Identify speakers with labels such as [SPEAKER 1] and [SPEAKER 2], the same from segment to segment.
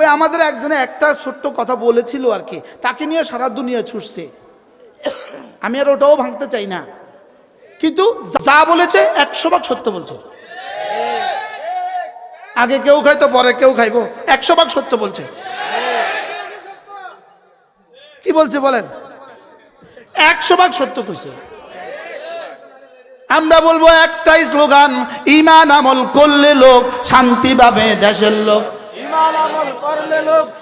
[SPEAKER 1] ওই আমাদের একজনে একটা ছোট্ট কথা বলেছিল আর কি, তাকে নিয়ে সারা দুনিয়া ছুটছে। আমি আর ওটাও ভাঙতে চাই না। কিন্তু যা বলেছে, একশো ভাগ সত্য বলছে। আগে কেউ খাইতো, পরে কেউ খাইবো, একশো ভাগ সত্য বলছে। কি বলছে বলেন? একশো ভাগ সত্য কইছে। আমরা বলব একটাই স্লোগান, ইমান আমল করলে লোক শান্তি পাবে দেশের লোক।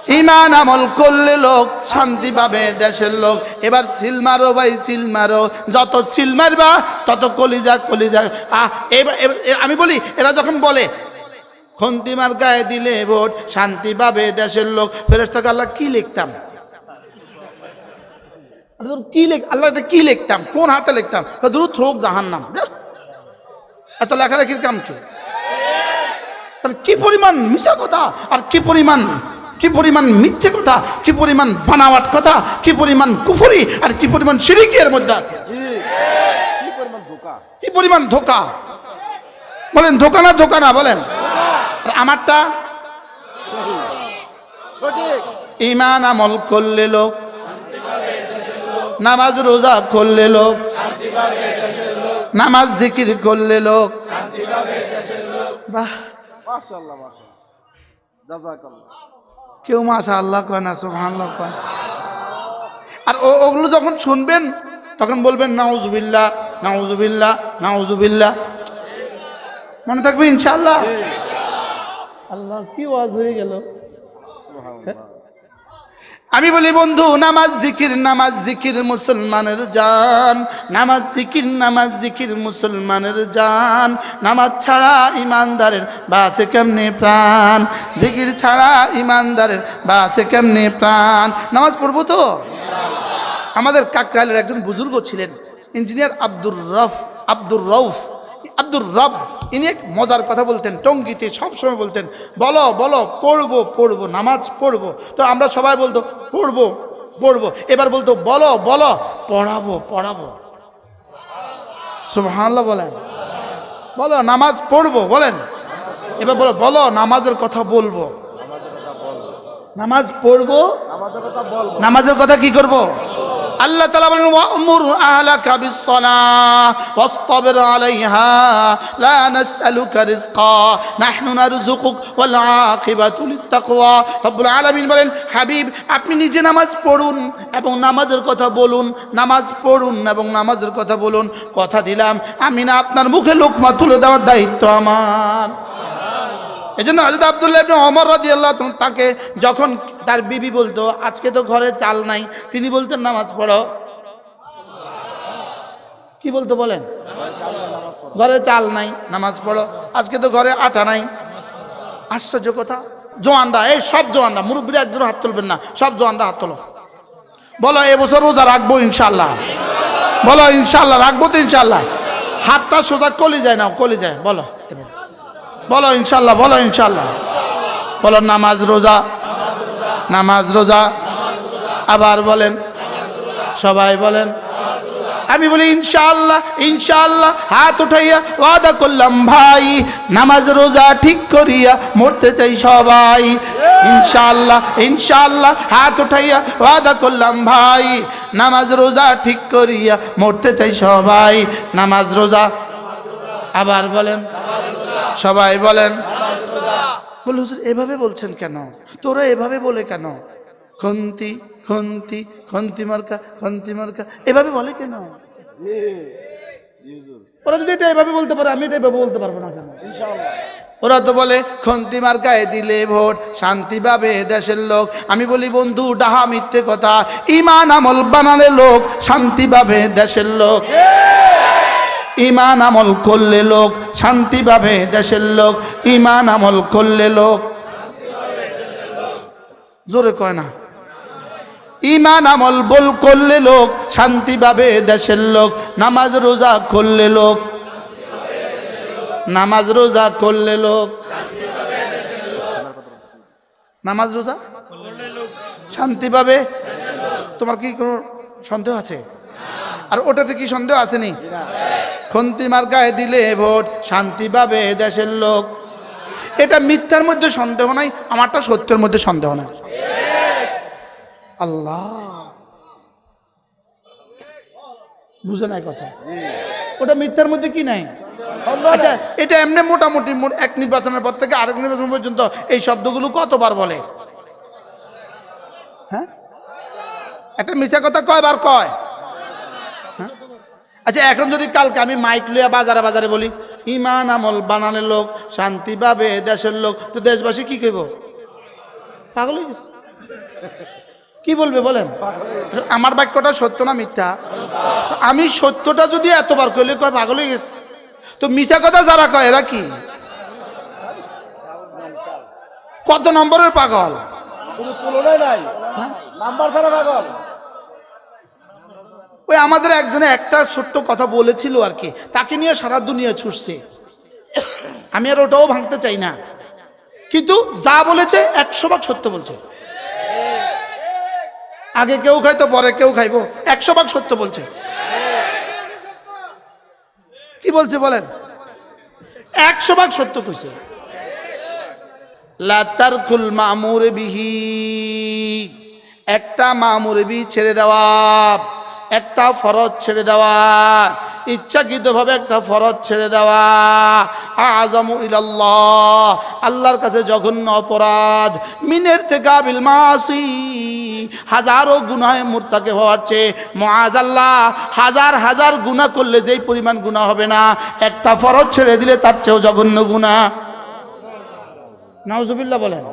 [SPEAKER 2] ইমান আমল করলে লোক
[SPEAKER 1] শান্তি পাবে দেশের লোক। এবার সিল মারো ভাই, সিল মারো। যত সিল মারবা, তত কলিজা কলিজা। এবার- আমি বলি, এরা যখন বলে খন্তিমার গায়ে দিলে ভোট, শান্তি পাবে দেশের লোক। ফেরেস্তাকে আল্লাহ কি লিখতাম? কি লিখ, আল্লাহ কি লিখতাম? কোন হাতে লিখতাম? দূর থ্রোক জাহান নাম এত লেখালেখির কাম কি? তাহলে কি পরিমাণ মিশা কথা? আর কি পরিমাণ কি পরিমাণ মিথ্যে কথা? কি পরিমাণ বানাওয়াট কথা? কি পরিমাণ কুফরি? আর কি পরিমাণ সিরিকি এর মধ্যে আছে?
[SPEAKER 2] কি পরিমাণ ধোকা?
[SPEAKER 1] কি পরিমাণ ধোকা? বলেন ধোকা না ধোকা না বলেন। আর আমারটা? ইমান আমল করলে লোক নামাজ রোজা করলে লোক নামাজ জিকির করলে লোক। বাহ।
[SPEAKER 2] মাশাআল্লাহ মাশাআল্লাহ। জাযাকাল্লাহ।
[SPEAKER 1] কেউ মাসা আল্লাহ কয় না সুবহানাল্লাহ কয়। আর ও ওগুলো যখন শুনবেন তখন বলবেন নাউজুবিল্লাহ নাউজুবিল্লাহ নাউজুবিল্লাহ। মনে থাকবে ইনশাআল্লাহ। আল্লাহ কি ওয়াজ হয়ে গেল?
[SPEAKER 2] সুবহানাল্লাহ।
[SPEAKER 1] আমি বলি, বন্ধু, নামাজ জিকির নামাজ জিকির মুসলমানের জান। নামাজ জিকির নামাজ জিকির মুসলমানের জান। নামাজ ছাড়া ইমানদারের বাঁচে কেমনে প্রাণ? জিকির ছাড়া ইমানদারের বাঁচে কেমনে প্রাণ? নামাজ পড়ব তো? আমাদের কাকরালের একজন বুজুর্গ ছিলেন, ইঞ্জিনিয়ার আব্দুর রফ, আব্দুর রৌফ আব্দুর রব ইনি এক মজার কথা বলতেন টঙ্গিতে সবসময় বলতেন বলো বলো পড়ব পড়ব নামাজ পড়ব। তো আমরা সবাই বলতো পড়ব পড়ব। এবার বলতো বলো বলো পড়াবো পড়াবো। সুবহানাল্লাহ বলেন। বলো নামাজ পড়ব বলেন। এবার বলো বলো নামাজের কথা বলব। নামাজ পড়ব নামাজের কথা কি করব? আল্লাহ তালা বলেন, ওয়ামুর আহলাকা বিসসালাহ, ওয়াসতাবির আলাইহা, লা নাসআলুকা রিজকা, নাহনু নারযুকুক ওয়াল আকিবাতু লিত্তাকওয়া। রব্বুল আলামিন বলেন, হাবিব, আপনি নিজে নামাজ পড়ুন এবং নামাজের কথা বলুন, নামাজ পড়ুন এবং নামাজের কথা বলুন। কথা দিলাম, আমি না, আপনার মুখে লোকমা তুলে দেওয়ার দায়িত্ব আমার। এই জন্য হজরত আবদুল্লাহ অমর রাজি আল্লাহ তাকে যখন তার বিবি বলতো, আজকে তো ঘরে চাল নাই, তিনি বলতেন, নামাজ পড়ো। কি বলতো বলেন? ঘরে চাল নাই, নামাজ পড়ো। আজকে তো ঘরে আটা নাই। আশ্চর্য কথা। জোয়ানরা, এই সব জোয়ানরা, মুরব্বীরা একজন হাত তুলবেন না, সব জোয়ানরা হাত তোলো। বলো এবছর রোজা রাখব ইনশাল্লাহ বলো ইনশাল্লাহ রাখব তো ইনশাল্লাহ হাতটা সোজা কলি যায় না কলি যায় বলো। এবার। বলো ইনশাল্লাহ বলো ইনশাল্লাহ। বলো নামাজ রোজা নামাজ রোজা। আবার বলেন, সবাই বলেন, আমি বলি ইনশাআল্লাহ ইনশাআল্লাহ হাত উঠাইয়া ওয়াদা করলাম ভাই, নামাজ রোজা ঠিক করিয়া মরতে চাই সবাই। ইনশাআল্লাহ ইনশাআল্লাহ হাত উঠাইয়া ওয়াদা করলাম ভাই, নামাজ রোজা ঠিক করিয়া মরতে চাই সবাই। নামাজ রোজা, আবার বলেন সবাই বলেন। বলে হুজুর এভাবে বলছেন কেন? তোরা এভাবে বলে কেন? খন্তি খন্তি খন্তি মার্কা খন্তি মার্কা এভাবে বলে কেন? ওরা যদি এটা এভাবে বলতে পারে আমি এটা এভাবে বলতে পারব না কেন? ওরা তো বলে খন্তি মার্কায় দিলে ভোট শান্তি পাবে দেশের লোক। আমি বলি বন্ধু ডাহা মিথ্যে কথা। ইমান আমল বানালে লোক শান্তি পাবে দেশের লোক। ইমান আমল করলে লোক শান্তি পাবে দেশের লোক। ইমান আমল করলে লোক। জোরে কয় না। ইমান আমল বল করলে লোক শান্তি পাবে দেশের লোক। নামাজ রোজা করলে লোক। নামাজ রোজা করলে লোক। নামাজ রোজা শান্তি পাবে। তোমার কি কোনো সন্দেহ আছে? আর ওটাতে কি সন্দেহ আসেনি? খন্তি মার্কায় দিলে ভোট, শান্তি পাবে দেশের লোক। এটা মিথ্যার মধ্যে সন্দেহ নাই, আমারটা সত্যের মধ্যে সন্দেহ নাই। আল্লাহ। বুঝে নাই কথা? ওটা মিথ্যার মধ্যে কি নাই? আচ্ছা এটা এমনি মোটামুটি এক নির্বাচনের পর থেকে আরেক নির্বাচন পর্যন্ত এই শব্দগুলো কতবার বলে? হ্যাঁ? একটা মিথ্যা কথা কয়বার কয়? আচ্ছা এখন যদি কালকে আমি মাইক লইয়া বাজারে বাজারে বলি ইমান আমল বানানের লোক শান্তি পাবে দেশের লোক তো দেশবাসী কি কইব? পাগল হয়ে কি বলবে বলেন? আমার বাক্যটা সত্য না মিথ্যা? আমি সত্যটা যদি এতবার কইলে কয় পাগল হয়ে গেছে? তো মিথ্যা কথা যারা কয় এরা কি? কত নম্বরের পাগল?
[SPEAKER 2] কোনো তুলনাই নাই। নাম্বার ছাড়া পাগল।
[SPEAKER 1] ওই আমাদের একজনে একটা ছোট্ট কথা বলেছিল আর কি, তাকে নিয়ে সারা দুনিয়া ছুটছে। আমি আর ওটাও ভাঙতে চাই না। কিন্তু যা বলেছে, একশো ভাগ সত্য বলছে। আগে কেউ খাইতো, পরে কেউ খাইবো, একশো ভাগ সত্য বলছে। কি বলছে বলেন? একশো ভাগ সত্য কইছে। লাতারকুল মামুর বিহি, একটা মামুর বি ছেড়ে দেওয়া। একটা ফরজ ছেড়ে দেওয়া, ইচ্ছাকৃতভাবে একটা ফরজ ছেড়ে দেওয়া। আজম ইলাল্লাহ, আল্লাহর কাছে জঘন্য অপরাধ, মিনের থেকে বিল মাসি। হাজারো গুনায় মুরতাকে হওয়ার চেয়ে মহাজ আল্লাহ হাজার হাজার গুনাহ করলে যেই পরিমাণ গুনাহ হবে না, একটা ফরজ ছেড়ে দিলে তার চেয়েও জঘন্য গুনাহ। নাউজুবিল্লাহ বলেন।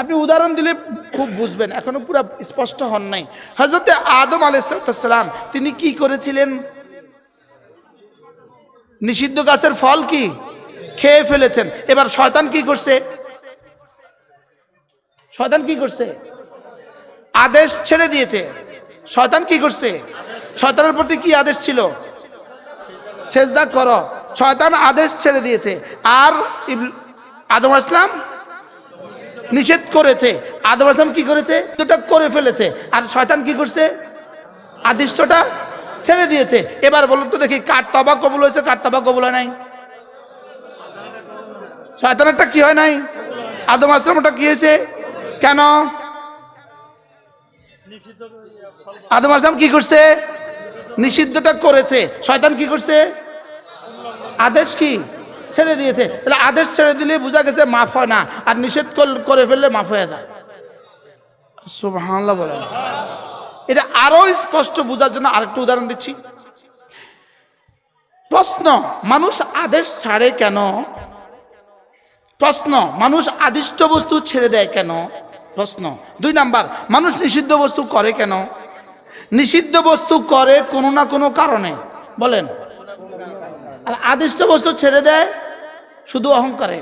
[SPEAKER 1] আপনি উদাহরণ দিলে খুব বুঝবেন, এখনও পুরো স্পষ্ট হন নাই। হজরতে আদম আলাইসালাম তিনি কি করেছিলেন? নিষিদ্ধ গাছের ফল কি? খেয়ে ফেলেছেন। এবার শয়তান কি করছে? শয়তান কি করছে? আদেশ ছেড়ে দিয়েছে। শয়তান কি করছে? শয়তানের প্রতি কি আদেশ ছিল? সেজদা করো। শয়তান আদেশ ছেড়ে দিয়েছে। আর আদম আসলাম নিষেধ করেছে। আদম আসলাম কি করেছে? দুটা করে ফেলেছে। আর শয়তান কি করছে? আদিষ্টটা ছেড়ে দিয়েছে। এবার বলুন তো দেখি, কার তবা কবুল হয়েছে, কার তবা কবুল হয় নাই? শয়তানেরটা কি হয় নাই? আদম আসলামটা কি হয়েছে? কেন? আদম আসলাম কি করছে? নিষিদ্ধটা করেছে। শয়তান কি করছে? আদেশ কি? ছেড়ে দিয়েছে। তাহলে আদেশ ছেড়ে দিলে বোঝা গেছে মাফ হয় না। আর নিষেধ কর- ফেললে মাফ হয়ে যায়। এটা আরও স্পষ্ট বোঝার জন্য আরেকটা উদাহরণ দিচ্ছি। প্রশ্ন, মানুষ আদেশ ছাড়ে কেন? প্রশ্ন, মানুষ আদিষ্ট বস্তু ছেড়ে দেয় কেন? প্রশ্ন। দুই নাম্বার, মানুষ নিষিদ্ধ বস্তু করে কেন? নিষিদ্ধ বস্তু করে কোনো না কোনো কারণে। বলেন। আর আদিষ্ট বস্তু ছেড়ে দেয় শুধু অহংকারে।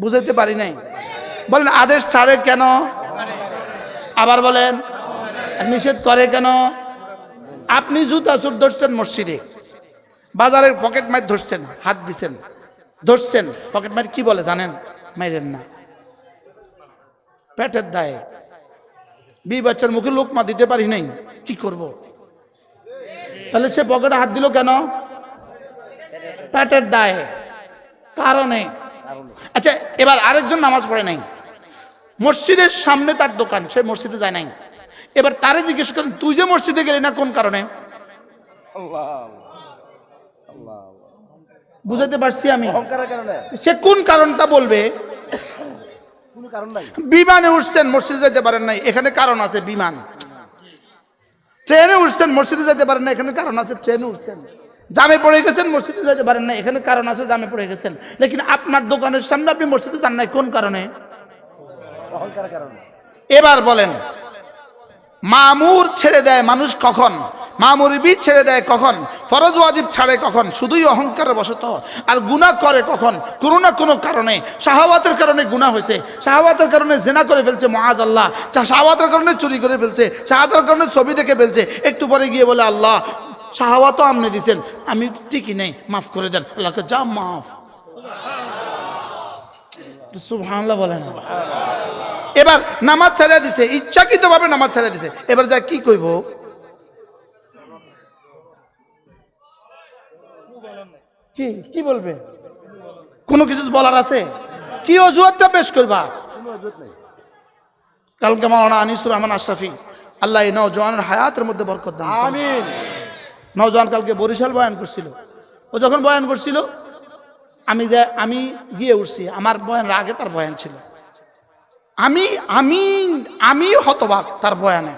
[SPEAKER 1] বুঝাইতে পারি নাই। বলেন, আদেশ ছাড়ে কেন? আবার বলেন, নিষেধ করে কেন? আপনি জুতা চুর ধরছেন মসজিদে। বাজারের পকেট মার ধরছেন, হাত দিছেন। ধরছেন, পকেট মার কি বলে জানেন? মাইরেন না। পেটের দায়ে। বি বাচ্চার মুখে লোকমা দিতে পারি নাই, কি করব। তাহলে সে পকেটে হাত দিল কেন? পেটের দায়ে। কারণে। আচ্ছা এবার আরেকজন নামাজ পড়ে নাই। মসজিদের সামনে তার দোকান সে মসজিদে যায় নাই। এবার তারে জিজ্ঞেস করেন তুই যে মসজিদে গেলি না কোন কারণে? বুঝাতে পারছি আমি। সে কোন কারণটা বলবে? বিমানে উঠছেন মসজিদে যেতে পারেন নাই। এখানে কারণ আছে বিমান। ট্রেনে উঠছেন মসজিদে যেতে পারেন না এখানে কারণ আছে ট্রেনে উঠছেন। জামে পড়ে গেছেন মসজিদে যেতে পারেন না এখানে কারণ আছে জামে পড়ে গেছেন। লেকিন আপনার দোকানের সামনে আপনি মসজিদে যান নাই কোন কারণে? এবার বলেন মামুর ছেড়ে দেয় মানুষ কখন? মামুর বিদ ছেড়ে দেয় কখন? ফরজ ওয়াজিব ছাড়ে কখন? শুধুই অহংকারের বশত। আর গুনাহ করে কখন? কোনো না কোনো কারণে। শাহাবাতের কারণে গুনাহ হয়েছে। শাহাবাতের কারণে জেনা করে ফেলছে মহাজ আল্লাহ। শাহাওয়াতের কারণে চুরি করে ফেলছে। শাহাওয়াতের কারণে ছবি দেখে ফেলছে। একটু পরে গিয়ে বলে আল্লাহ শাহাওয়াতও আপনি দিছেন। আমি ঠিকই নেই, মাফ করে দেন আল্লাহকে যা মাফ। সুবহানাল্লাহ বলেন। এবার নামাজ ছেড়ে দিছে ইচ্ছাকৃত ভাবে নামাজ ছেড়ে দিছে। এবার যা কি কইব? কি? কি বলবে? কোনো কিছু বলার আছে? কি অজুহাতটা পেশ করবা? কালকে মাওলানা আনিসুর রহমান আশরাফি, আল্লাহ এই হায়াতের মধ্যে বরকত দান
[SPEAKER 2] আমিন।
[SPEAKER 1] নওজোয়ান কালকে বরিশাল বয়ান করছিল। ও যখন বয়ান করছিল, আমি যে, আমি গিয়ে উঠছি, আমার বয়ান আগে তার বয়ান ছিল। আমি আমি আমি হতবাক তার বয়ানে।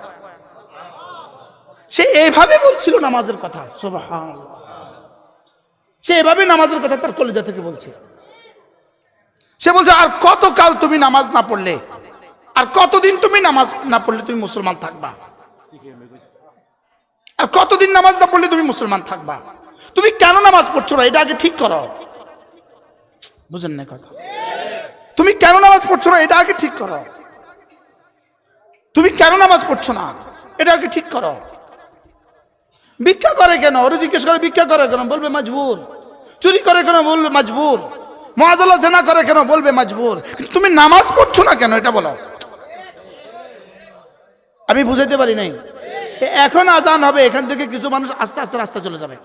[SPEAKER 1] সে এইভাবে বলছিল নামাজের কথা সে এভাবে নামাজের কথা তার কলেজা থেকে বলছে। সে বলছে, আর কতকাল তুমি নামাজ না পড়লে? আর কতদিন তুমি নামাজ না পড়লে তুমি মুসলমান থাকবা? আর কতদিন নামাজ না পড়লে তুমি মুসলমান থাকবা? তুমি কেন নামাজ পড়ছো না? এটা আগে ঠিক করো। বুঝেন না কথা। তুমি কেন নামাজ পড়ছো না? এটা আগে ঠিক করো। তুমি কেন নামাজ পড়ছো না? এটা আগে ঠিক করো। ভিক্ষা করে কেন? ওরা জিজ্ঞেস করে, ভিক্ষা করে কেন? বলবে, মজবুর। চুরি করে কেন? বলবে, মজবুর। মহাজালা জেনা করে কেন? বলবে, মজবুর। তুমি নামাজ পড়ছো না কেন? এটা বলো। আমি বুঝাইতে পারি নাই। এখন আজান হবে, এখান থেকে কিছু মানুষ আস্তে আস্তে রাস্তা চলে যাবে।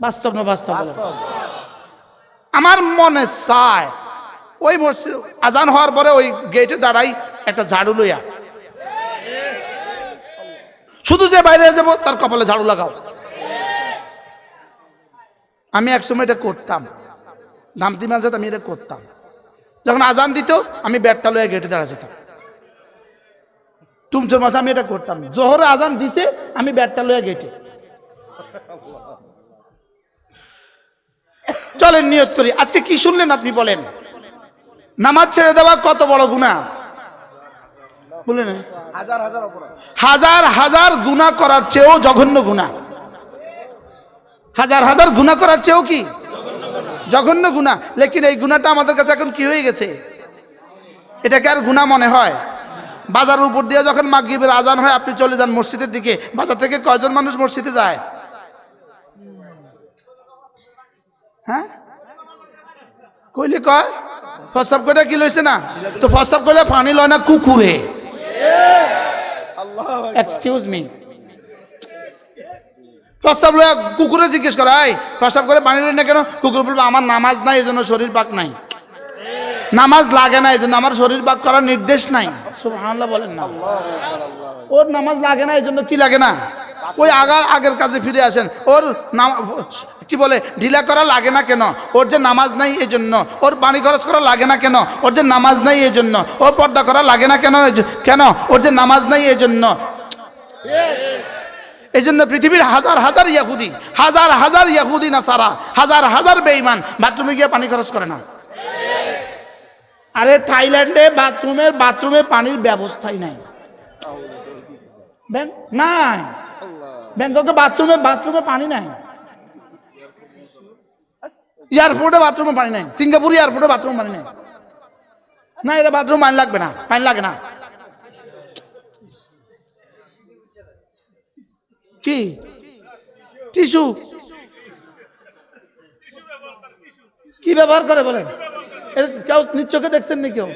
[SPEAKER 1] বাস্তব না বাস্তব? আমার মনে চায়, ওই মসজিদ আজান হওয়ার পরে ওই গেটে দাঁড়াই একটা ঝাড়ু লইয়া। শুধু যে বাইরে যাব, তার কপালে ঝাড়ু লাগাও। আমি একসময় এটা করতাম। ধামতি মাঝে আমি এটা করতাম। যখন আজান দিত, আমি ব্যাগটা লইয়া গেটে দাঁড়া যেতাম। টুমচোর মাথা আমি এটা করতাম জোহর আজান দিছে আমি ব্যাটটা লইয়া গেটে চলেন নিয়ত করি আজকে কি শুনলেন আপনি বলেন নামাজ ছেড়ে দেওয়া কত বড় গুণা বললেন
[SPEAKER 2] হাজার হাজার
[SPEAKER 1] গুণা করার চেয়েও জঘন্য গুণা হাজার হাজার গুণা করার চেয়েও কি? জঘন্য গুণা লেকিন এই গুণাটা আমাদের কাছে এখন কি হয়ে গেছে? এটাকে আর গুণা মনে হয়? বাজার উপর দিয়ে যখন মাগরিবের আজান হয় আপনি চলে যান মসজিদের দিকে। বাজার থেকে কয়জন মানুষ মসজিদে যায়? হ্যাঁ? কইলে কয়? প্রস্তাব করে কি লইছে না? তো প্রস্তাব করলে পানি লয় না কুকুরে। এক্সকিউজ মি প্রস্তাব লয়া কুকুরে জিজ্ঞেস করা এই প্রস্তাব করে পানি লয় না কেন? কুকুর বলবে আমার নামাজ নাই এই জন্য শরীর পাক নাই। নামাজ লাগে না এই জন্য আমার শরীর পাক করার নির্দেশ নাই। সুবহানাল্লাহ বলেন না। ওর নামাজ লাগে না এই জন্য কি লাগে না? ওই আগার আগের কাজে ফিরে আসেন। ওর কি বলে, ঢিলা করা লাগে না কেন? ওর যে নামাজ নাই এই জন্য ওর পানি খরচ করা লাগে না কেন? ওর যে নামাজ নাই এই জন্য ওর পর্দা করা লাগে না কেন? কেন? ওর যে নামাজ নাই এই জন্য এই জন্য পৃথিবীর হাজার হাজার ইয়াহুদি, হাজার হাজার ইয়াহুদি না সারা, হাজার হাজার বেঈমান বাথরুমে গিয়ে পানি খরচ করে না। আরে থাইল্যান্ডে বাথরুমের বাথরুমে পানির ব্যবস্থাই নাই। নাই। ব্যাংককে বাথরুমে বাথরুমে পানি নাই। এয়ারপোর্টে বাথরুমে পানি নাই। সিঙ্গাপুর এয়ারপোর্টে বাথরুম পানি নাই। না, এটা বাথরুম পানি লাগবে না, পানি লাগে না। কি? টিস্যু? কি ব্যবহার করে বলেন? কেউ নিচ্ছকে দেখছেন নি কেউ?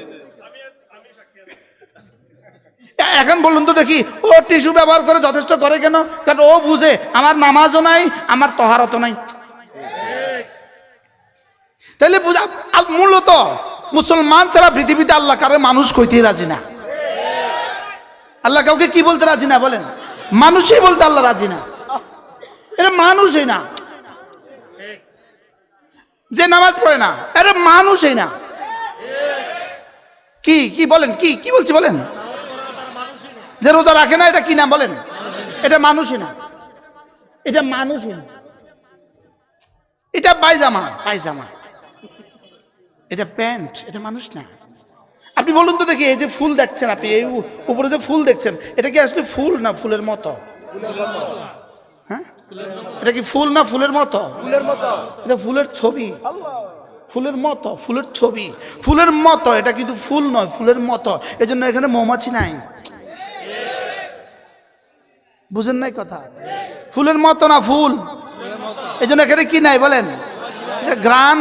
[SPEAKER 1] এখন বলুন তো দেখি, ও টিস্যু ব্যবহার করে যথেষ্ট করে কেন? কারণ ও বুঝে, আমার নামাজও নাই, আমার তহারতও নাই। তাহলে বুঝা মূলত মুসলমান ছাড়া পৃথিবীতে আল্লাহ কারও মানুষ কইতে রাজি না। আল্লাহ কাউকে কি বলতে রাজি না বলেন? মানুষই বলতে আল্লাহ রাজি না। এটা মানুষই না। যে নামাজ পড়ে না এটা মানুষই না। কি কি বলেন, কি কি বলছি বলেন? যে রোজা রাখে না, এটা কি নাম বলেন? এটা মানুষই না। এটা মানুষই না। এটা পায়জামা। পায়জামা। এটা প্যান্ট, এটা মানুষ না। আপনি বলুন তো দেখি, এই যে ফুল দেখছেন আপনি, এই উপরে যে ফুল দেখছেন, এটা কি আসলে ফুল না ফুলের মতো? এটা কি ফুল না ফুলের মতো?
[SPEAKER 2] ফুলের মতো।
[SPEAKER 1] এটা ফুলের ছবি। ফুলের মতো ফুলের ছবি। ফুলের মতো এটা কিন্তু ফুল নয় ফুলের মতো। এজন্য এখানে মৌমাছি নাই। বুঝেন নাই কথা? ফুলের মতো না ফুল? এজন্য এখানে কি নাই বলেন? এটা গ্রান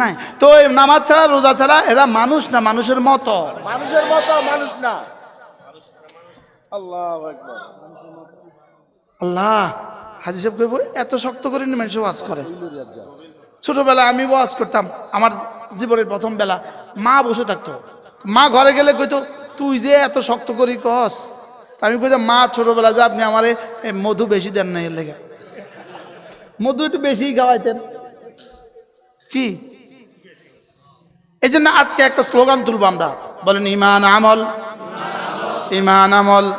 [SPEAKER 1] নাই। তো নামাজ ছাড়া রোজা ছাড়া এরা মানুষ না মানুষের মতো।
[SPEAKER 2] মানুষের মতো মানুষ না। আল্লাহ
[SPEAKER 1] আল্লাহ, হাজি সাহেব এত শক্ত করে নি মানুষ ওয়াজ করে। ছোটবেলায় আমি ওয়াজ করতাম, আমার জীবনের প্রথম বেলা। মা বসে থাকতো। মা ঘরে গেলে কইতো, তুই যে এত শক্ত করি কস। আমি কইতাম, মা, ছোটবেলা যে আপনি আমারে মধু বেশি দেন না এর লেগে। মধু একটু বেশি খাওয়াইতেন। কি? এই জন্য আজকে একটা স্লোগান তুলবো আমরা। বলেন, ইমান আমল। ইমান আমল।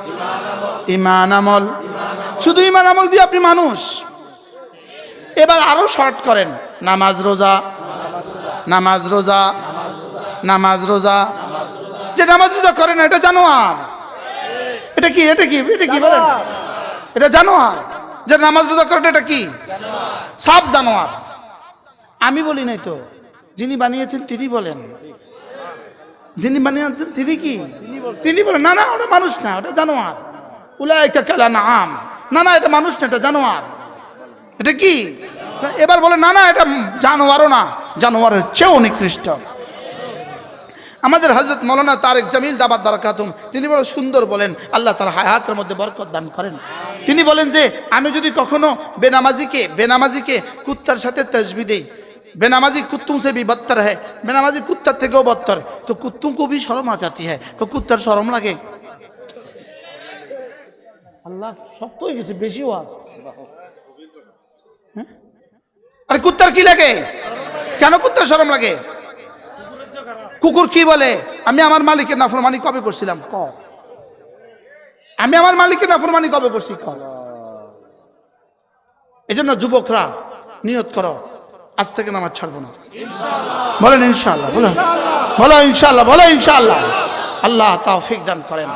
[SPEAKER 1] ইমান আমল। শুধু ইমান আমল দিয়ে আপনি মানুষ। এবার আরও শর্ট করেন, নামাজ রোজা নামাজ রোজা নামাজ রোজা। যে নামাজ রোজা করেন এটা জানো জানোয়ার। এটা কি এটা কি এটা কি বলেন? এটা জানোয়ার। যে নামাজ রোজা করেন এটা কি? সাপ জানোয়ার। আমি বলি নাই তো, যিনি বানিয়েছেন তিনি বলেন। যিনি বানিয়েছেন তিনি কি? তিনি বলেন। না না, ওটা মানুষ না, ওটা জানো জানোয়ার। উলাইকা কালা না আম না না, এটা মানুষ না, এটা জানোয়ার। এটা কি? এবার বলে, না না, এটা জানোয়ারও না, জানোয়ারের চেয়েও নিকৃষ্ট। আমাদের হজরত মৌলানা তারেক জামিল দাবাদ খাতুন তিনি বড় সুন্দর বলেন, আল্লাহ তার হায়াতের মধ্যে বরকত দান করেন। তিনি বলেন যে, আমি যদি কখনো বেনামাজিকে বেনামাজিকে কুত্তার সাথে তসবি দেই, বেনামাজি কুত্তুম সে বিবত্তর হ্যাঁ বেনামাজি কুত্তার থেকেও বত্তর, তো बदतर तो সরম আচাতি হ্যাঁ তো কুত্তার সরম লাগে। আল্লাহ শক্ত হয়ে গেছে, বেশি ওয়াজ। হ্যাঁ? আরে কুত্তার কি লাগে? কেন কুত্তার শরম লাগে? কুকুর কি বলে? আমি আমার মালিকের নাফরমানি কবে করছিলাম? ক? আমি আমার মালিকের নাফরমানি কবে করছি? ক? এই জন্য যুবকরা, নিয়ত করো, আজ থেকে নামাজ ছাড়বো না। বলেন ইনশাল্লাহ বলো বলো ইনশাল্লাহ বলো ইনশাল্লাহ আল্লাহ তাও ফিক দান করেন।